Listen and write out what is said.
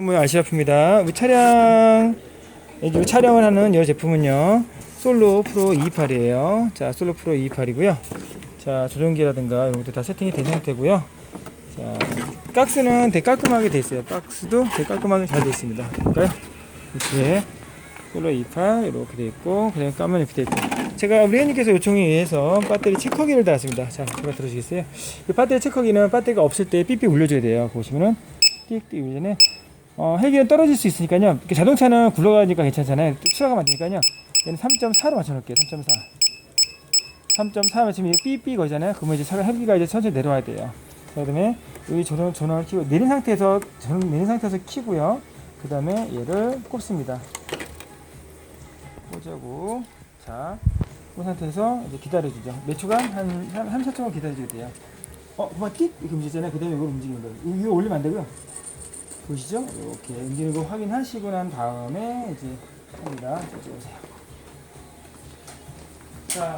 모양 RC라프입니다. 우리 차량 이제 촬영을 하는 이 제품은요 솔로 프로 28이에요. 자 솔로 프로 28이고요. 자 조종기라든가 이런 것도 다 세팅이 된 상태고요. 자 박스는 되게 깔끔하게 돼 있어요. 박스도 되게 깔끔하게 잘 돼 있습니다. 볼까요? 이렇게 솔로 28 이렇게 돼 있고 그냥 까면 이렇게 돼 있고 제가 우리 회원님께서 요청에 의해서 배터리 체커기를 달았습니다. 자 제가 들어주시겠어요? 이 배터리 체커기는 배터리가 없을 때 삐삐 울려줘야 돼요. 보시면은 띡띡 울리네. 어, 헬기는 떨어질 수 있으니까요. 자동차는 굴러가니까 괜찮잖아요. 추락하면 안 되니까요. 얘는 3.4로 맞춰놓을게요. 3.4. 3.4 맞추면 이거 삐삐 거잖아요. 그러면 이제 차가 헬기가 이제 천천히 내려와야 돼요. 자, 그다음에 여기 전원 전원을 켜고 내린 상태에서 전원 내린 상태에서 키고요. 그 다음에 얘를 꼽습니다. 꽂자고 자, 그 상태에서 이제 기다려주죠. 몇 초간 한 3, 4초간 기다려줘야 돼요. 어, 그만 띡 이렇게 움직이잖아요. 그 다음에 이걸 움직이는 거예요. 이거 올리면 안 되고요. 보시죠? 이렇게 움직이는 거 확인하시고 난 다음에 이제 합니다. 자, 찍으세요. 자.